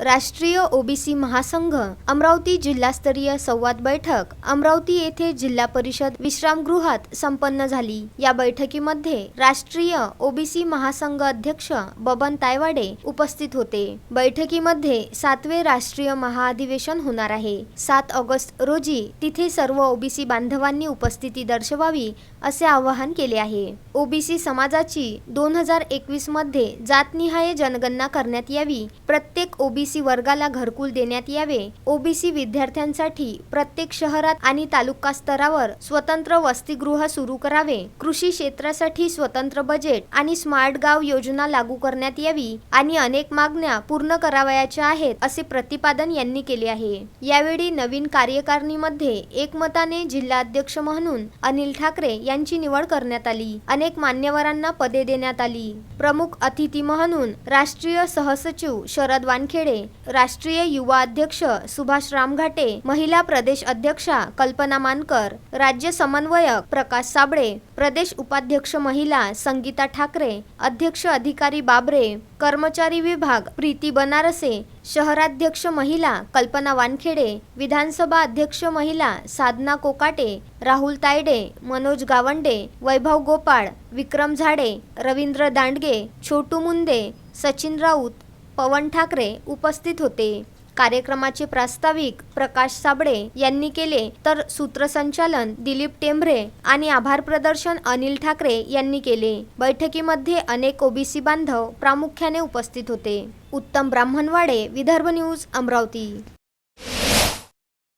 राष्ट्रीय ओबीसी महासंघ अमरावती जिल्हास्तरीय संवाद बैठक अमरावती येथे जिल्हा परिषद विश्रामगृहात संपन्न झाली. या बैठकीमध्ये राष्ट्रीय ओबीसी महासंघ अध्यक्ष बबन तायवाडे उपस्थित होते. बैठकीमध्ये सातवे राष्ट्रीय महाअधिवेशन होणार आहे. सात ऑगस्ट रोजी तिथे सर्व ओबीसी बांधवांनी उपस्थिती दर्शवावी असे आवाहन केले आहे. ओबीसी समाजाची दोन हजार एकवीसमध्ये जातनिहाय जनगणना करण्यात यावी. प्रत्येक ओबीसी वर्गाला घरकुल देण्यात यावे. ओबीसी विद्यार्थ्यांसाठी प्रत्येक शहरात आणि तालुका स्तरावर स्वतंत्र वसतिगृह सुरू करावे. कृषी क्षेत्रासाठी स्वतंत्र बजेट आणि स्मार्ट गाव योजना लागू करण्यात यावी आणि अनेक मागण्या पूर्ण करावयाच्या आहेत असे प्रतिपादन यांनी केले आहे. यावेळी नवीन कार्यकारिणीमध्ये एकमताने जिल्हाध्यक्ष म्हणून अनिल ठाकरे यांची निवड करण्यात आली. अनेक मान्यवरांना पदे देण्यात आली. प्रमुख अतिथी म्हणून राष्ट्रीय सहसचिव शरद वानखेडे राष्ट्रीय युवा अध्यक्ष सुभाष रामघाटे महिला प्रदेश अध्यक्षा कल्पना मानकर राज्य समन्वयक प्रकाश साबळे प्रदेश उपाध्यक्ष महिला संगीता ठाकरे अध्यक्ष अधिकारी बाबरे कर्मचारी विभाग प्रीती बनारसे शहराध्यक्ष महिला कल्पना वानखेडे विधानसभा अध्यक्ष महिला साधना कोकाटे राहुल तायडे मनोज गावंडे वैभव गोपाळ विक्रम झाडे रवींद्र दांडगे छोटू मुंदे सचिन राऊत पवन ठाकरे उपस्थित होते. कार्यक्रमाचे प्रास्ताविक प्रकाश साबळे यांनी केले तर सूत्रसंचालन दिलीप टेंभरे आणि आभार प्रदर्शन अनिल ठाकरे यांनी केले. बैठकीमध्ये अनेक ओबीसी बांधव प्रामुख्याने उपस्थित होते. उत्तम ब्राह्मणवाडे विदर्भ न्यूज अमरावती.